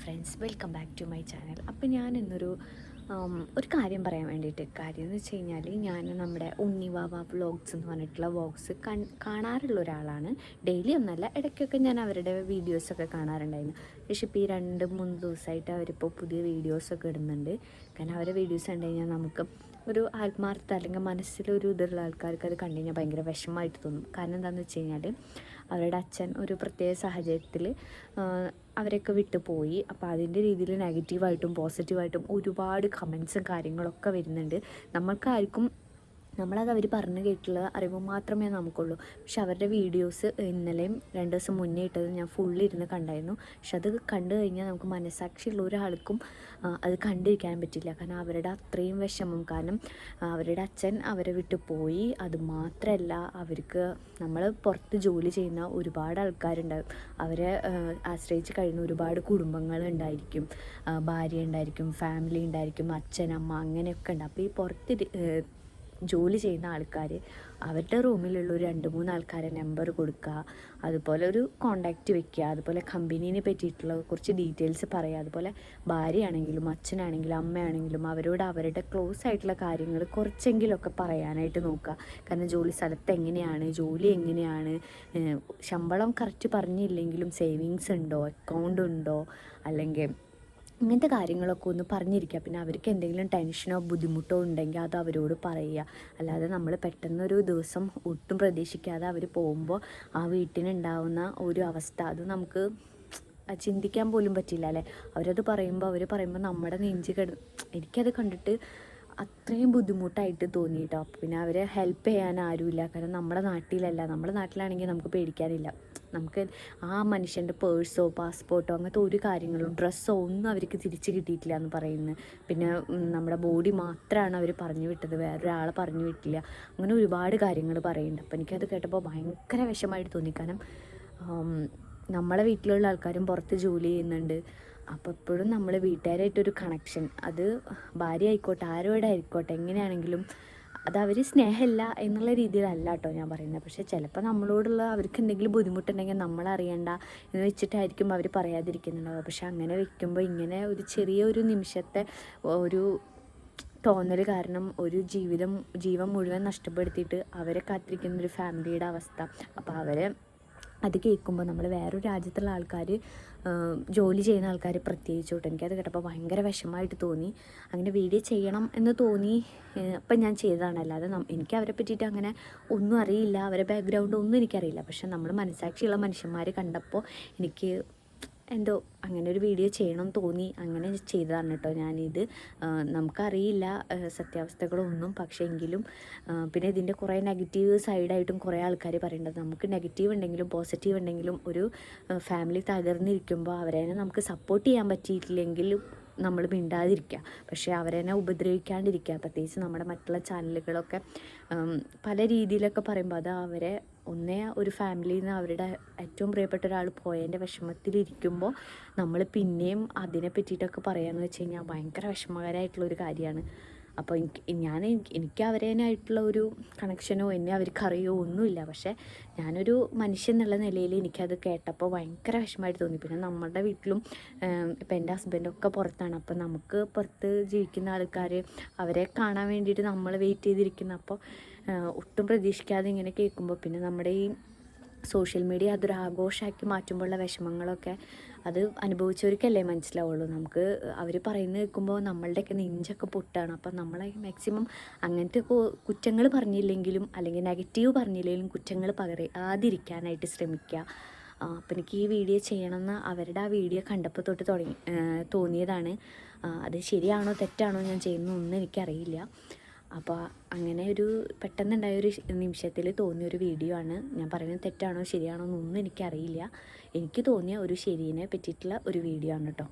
Friends welcome back to my channel അപ്പോൾ ഞാൻ ഇന്നൊരു ഒരു കാര്യം പറയാൻ വേണ്ടിയിട്ട് കാര്യം എന്ന് വെച്ച് കഴിഞ്ഞാൽ ഞാൻ നമ്മുടെ ഉണ്ണിവാവ വ്ളോഗ്സ് എന്ന് പറഞ്ഞിട്ടുള്ള വ്ളോഗ്സ് കാണാറുള്ള ഒരാളാണ്. ഡെയിലി ഒന്നല്ല ഇടയ്ക്കൊക്കെ ഞാൻ അവരുടെ വീഡിയോസൊക്കെ കാണാറുണ്ടായിരുന്നു. പക്ഷേ ഇപ്പോൾ ഈ രണ്ട് മൂന്ന് ദിവസമായിട്ട് അവരിപ്പോൾ പുതിയ വീഡിയോസൊക്കെ ഇടുന്നുണ്ട്. കാരണം അവരുടെ വീഡിയോസ് കണ്ടു കഴിഞ്ഞാൽ നമുക്ക് ഒരു ആത്മാർത്ഥ അല്ലെങ്കിൽ മനസ്സിലൊരു ഇതുള്ള ആൾക്കാർക്ക് അത് കണ്ടു കഴിഞ്ഞാൽ ഭയങ്കര വിഷമമായിട്ട് തോന്നും. കാരണം എന്താണെന്ന് വെച്ച് കഴിഞ്ഞാൽ അവരുടെ അച്ഛൻ ഒരു പ്രത്യേക സാഹചര്യത്തിൽ അവരൊക്കെ വിട്ടുപോയി അപ്പോൾ അതിന്റെ രീതിയിൽ നെഗറ്റീവായിട്ടും പോസിറ്റീവായിട്ടും ഒരുപാട് കമൻസും കാര്യങ്ങളൊക്കെ വരുന്നുണ്ട്. നമ്മൾക്കാർക്കും നമ്മളത് അവർ പറഞ്ഞു കേട്ടുള്ള അറിവ് മാത്രമേ നമുക്കുള്ളൂ. പക്ഷെ അവരുടെ വീഡിയോസ് ഇന്നലെയും രണ്ട് ദിവസം മുന്നേ ഇട്ടത് ഞാൻ ഫുള്ളി ഇരുന്ന് കണ്ടായിരുന്നു. പക്ഷെ അത് കണ്ടു കഴിഞ്ഞാൽ നമുക്ക് മനസ്സാക്ഷിയുള്ള ഒരാൾക്കും അത് കണ്ടിരിക്കാൻ പറ്റില്ല. കാരണം അവരുടെ അത്രയും വിഷമം. കാരണം അവരുടെ അച്ഛൻ അവരെ വിട്ടു പോയി. അത് മാത്രമല്ല അവർക്ക് നമ്മൾ പുറത്ത് ജോലി ചെയ്യുന്ന ഒരുപാട് ആൾക്കാരുണ്ടാവും. അവരെ ആശ്രയിച്ച് കഴിയുന്ന ഒരുപാട് കുടുംബങ്ങൾ ഉണ്ടായിരിക്കും. ഭാര്യ ഉണ്ടായിരിക്കും ഫാമിലി ഉണ്ടായിരിക്കും അച്ഛൻ അമ്മ അങ്ങനെയൊക്കെ ഉണ്ട്. അപ്പോൾ ഈ പുറത്ത് ജോലി ചെയ്യുന്ന ആൾക്കാർ അവരുടെ റൂമിലുള്ള ഒരു രണ്ട് മൂന്ന് ആൾക്കാരെ നമ്പർ കൊടുക്കുക അതുപോലെ ഒരു കോണ്ടാക്റ്റ് വെക്കുക അതുപോലെ കമ്പനീനെ പറ്റിയിട്ടുള്ള കുറച്ച് ഡീറ്റെയിൽസ് പറയുക അതുപോലെ ഭാര്യയാണെങ്കിലും അച്ഛനാണെങ്കിലും അമ്മയാണെങ്കിലും അവരോട് അവരുടെ ക്ലോസ് ആയിട്ടുള്ള കാര്യങ്ങൾ കുറച്ചെങ്കിലുമൊക്കെ പറയാനായിട്ട് നോക്കുക കാരണം ജോലി സ്ഥലത്ത് എങ്ങനെയാണ് ജോലി എങ്ങനെയാണ് ശമ്പളം കറക്റ്റ് പറഞ്ഞില്ലെങ്കിലും സേവിങ്സ് ഉണ്ടോ അക്കൗണ്ട് ഉണ്ടോ അല്ലെങ്കിൽ ഇങ്ങനത്തെ കാര്യങ്ങളൊക്കെ ഒന്ന് പറഞ്ഞിരിക്കുക. പിന്നെ അവർക്ക് എന്തെങ്കിലും ടെൻഷനോ ബുദ്ധിമുട്ടോ ഉണ്ടെങ്കിൽ അത് അവരോട് പറയുക. അല്ലാതെ നമ്മൾ പെട്ടെന്നൊരു ദിവസം ഒട്ടും പ്രതീക്ഷിക്കാതെ അവർ പോകുമ്പോൾ ആ വീട്ടിനുണ്ടാവുന്ന ഒരു അവസ്ഥ അത് നമുക്ക് ചിന്തിക്കാൻ പോലും പറ്റില്ല അല്ലേ? അവരത് പറയുമ്പോൾ അവർ പറയുമ്പോൾ നമ്മുടെ നെഞ്ച് കിട എനിക്കത് കണ്ടിട്ട് അത്രയും ബുദ്ധിമുട്ടായിട്ട് തോന്നി കേട്ടോ അപ്പോൾ പിന്നെ അവരെ ഹെൽപ്പ് ചെയ്യാൻ ആരുമില്ല. കാരണം നമ്മുടെ നാട്ടിലല്ല. നമ്മുടെ നാട്ടിലാണെങ്കിൽ നമുക്ക് പേടിക്കാനില്ല. നമുക്ക് ആ മനുഷ്യന്റെ പേഴ്സോ പാസ്പോർട്ടോ അങ്ങനത്തെ ഒരു കാര്യങ്ങളും ഡ്രസ്സോ ഒന്നും അവർക്ക് തിരിച്ച് കിട്ടിയിട്ടില്ല എന്ന് പറയുന്നത്. പിന്നെ നമ്മുടെ ബോഡി മാത്രമാണ് അവർ പറഞ്ഞു വിട്ടത്. വേറൊരാളെ പറഞ്ഞു വിട്ടില്ല. അങ്ങനെ ഒരുപാട് കാര്യങ്ങൾ പറയുന്നുണ്ട്. അപ്പോൾ എനിക്കത് കേട്ടപ്പോൾ ഭയങ്കര വിഷമമായിട്ട് തോന്നി. കാരണം നമ്മളെ വീട്ടിലുള്ള ആൾക്കാരും പുറത്ത് ജോലി ചെയ്യുന്നുണ്ട്. അപ്പോൾ എപ്പോഴും നമ്മൾ വീട്ടുകാരായിട്ടൊരു കണക്ഷൻ അത് ഭാര്യ ആയിക്കോട്ടെ ആരോടെ ആയിക്കോട്ടെ എങ്ങനെയാണെങ്കിലും അത് അവർ സ്നേഹമില്ല എന്നുള്ള രീതിയിലല്ല കേട്ടോ ഞാൻ പറയുന്നത് പക്ഷേ ചിലപ്പോൾ നമ്മളോടുള്ള അവർക്ക് എന്തെങ്കിലും ബുദ്ധിമുട്ടുണ്ടെങ്കിൽ നമ്മളറിയണ്ട എന്ന് വെച്ചിട്ടായിരിക്കും അവർ പറയാതിരിക്കുന്നുണ്ടാവുക. പക്ഷെ അങ്ങനെ വെക്കുമ്പോൾ ഇങ്ങനെ ഒരു ചെറിയ ഒരു നിമിഷത്തെ ഒരു തോന്നൽ കാരണം ഒരു ജീവിതം ജീവൻ മുഴുവൻ നഷ്ടപ്പെടുത്തിയിട്ട് അവരെ കാത്തിരിക്കുന്ന ഒരു ഫാമിലിയുടെ അവസ്ഥ. അപ്പോൾ അവരെ അത് കേൾക്കുമ്പോൾ നമ്മൾ വേറൊരു രാജ്യത്തുള്ള ആൾക്കാർ ജോലി ചെയ്യുന്ന ആൾക്കാർ പ്രത്യേകിച്ചോട്ട്. എനിക്കത് കേട്ടപ്പോൾ ഭയങ്കര വിഷമമായിട്ട് തോന്നി. അങ്ങനെ വീഡിയോ ചെയ്യണം എന്ന് തോന്നി അപ്പം ഞാൻ ചെയ്തതാണ്. അല്ലാതെ എനിക്ക് അവരെ പറ്റിയിട്ട് അങ്ങനെ ഒന്നും അറിയില്ല. അവരെ ബാക്ക്ഗ്രൗണ്ട് ഒന്നും എനിക്കറിയില്ല. പക്ഷെ നമ്മൾ മനസ്സാക്ഷിയുള്ള മനുഷ്യന്മാർ കണ്ടപ്പോൾ എനിക്ക് എന്തോ അങ്ങനെ ഒരു വീഡിയോ ചെയ്യണം തോന്നി. അങ്ങനെ ചെയ്തതാണ് കേട്ടോ ഞാനിത്. നമുക്കറിയില്ല സത്യാവസ്ഥകളൊന്നും. പക്ഷേ എങ്കിലും പിന്നെ ഇതിന്റെ കുറേ നെഗറ്റീവ് സൈഡായിട്ടും കുറേ ആൾക്കാർ പറയേണ്ടത്. നമുക്ക് നെഗറ്റീവ് ഉണ്ടെങ്കിലും പോസിറ്റീവ് ഉണ്ടെങ്കിലും ഒരു ഫാമിലി തകർന്നിരിക്കുമ്പോൾ അവരെ നമുക്ക് സപ്പോർട്ട് ചെയ്യാൻ പറ്റിയിട്ടില്ലെങ്കിൽ നമ്മൾ മിണ്ടാതിരിക്കുക പക്ഷേ അവരെന്നെ ഉപദ്രവിക്കാണ്ടിരിക്കുക പ്രത്യേകിച്ച് നമ്മുടെ മറ്റുള്ള ചാനലുകളൊക്കെ പല രീതിയിലൊക്കെ പറയുമ്പോൾ അത് അവരെ ഒന്നേ ഒരു ഫാമിലിയിൽ നിന്ന് അവരുടെ ഏറ്റവും പ്രിയപ്പെട്ട ഒരാൾ പോയതിന്റെ വിഷമത്തിലിരിക്കുമ്പോൾ നമ്മൾ പിന്നെയും അതിനെ പറ്റിയിട്ടൊക്കെ പറയാമെന്ന് വെച്ച് കഴിഞ്ഞാൽ ഭയങ്കര വിഷമകരമായിട്ടുള്ള ഒരു കാര്യമാണ് അപ്പോൾ എനിക്ക് ഞാൻ എനിക്ക് അവരേനായിട്ടുള്ള ഒരു കണക്ഷനോ എന്നെ അവർക്ക് അറിയോ ഒന്നുമില്ല. പക്ഷേ ഞാനൊരു മനുഷ്യൻ എന്നുള്ള നിലയിൽ എനിക്കത് കേട്ടപ്പോൾ ഭയങ്കര വിഷമമായിട്ട് തോന്നി. പിന്നെ നമ്മുടെ വീട്ടിലും ഇപ്പം എന്റെ ഹസ്ബൻഡൊക്കെ പുറത്താണ്. അപ്പോൾ നമുക്ക് പുറത്ത് ജീവിക്കുന്ന ആൾക്കാർ അവരെ കാണാൻ വേണ്ടിയിട്ട് നമ്മൾ വെയിറ്റ് ചെയ്തിരിക്കുന്ന. അപ്പോൾ ഒട്ടും പ്രതീക്ഷിക്കാതെ ഇങ്ങനെ കേൾക്കുമ്പോൾ പിന്നെ നമ്മുടെ ഈ സോഷ്യൽ മീഡിയ അതൊരു ആഘോഷമാക്കി മാറ്റുമ്പോഴുള്ള വിഷമങ്ങളൊക്കെ അത് അനുഭവിച്ചവർക്കല്ലേ മനസ്സിലാവുള്ളൂ. നമുക്ക് അവർ പറയുന്നത് കേൾക്കുമ്പോൾ നമ്മളുടെയൊക്കെ നെഞ്ചൊക്കെ പൊട്ടാണ്. അപ്പം നമ്മളെ മാക്സിമം അങ്ങനത്തെ കുറ്റങ്ങൾ പറഞ്ഞില്ലെങ്കിലും അല്ലെങ്കിൽ നെഗറ്റീവ് പറഞ്ഞില്ലെങ്കിലും കുറ്റങ്ങൾ പകരാതിരിക്കാനായിട്ട് ശ്രമിക്കുക. അപ്പം എനിക്ക് ഈ വീഡിയോ ചെയ്യണമെന്ന് അവരുടെ ആ വീഡിയോ കണ്ടപ്പോൾ തൊട്ട് തുടങ്ങി തോന്നിയതാണ്. അത് ശരിയാണോ തെറ്റാണോ ഞാൻ ചെയ്യുന്നതൊന്നും എനിക്കറിയില്ല. അപ്പോൾ അങ്ങനെ ഒരു പെട്ടെന്നുണ്ടായ ഒരു നിമിഷത്തിൽ തോന്നിയ ഒരു വീഡിയോ ആണ്. ഞാൻ പറയുന്നത് തെറ്റാണോ ശരിയാണോ എന്നൊന്നും എനിക്കറിയില്ല. എനിക്ക് തോന്നിയ ഒരു ശരീനെ പറ്റിയിട്ടുള്ള ഒരു വീഡിയോ ആണ് കേട്ടോ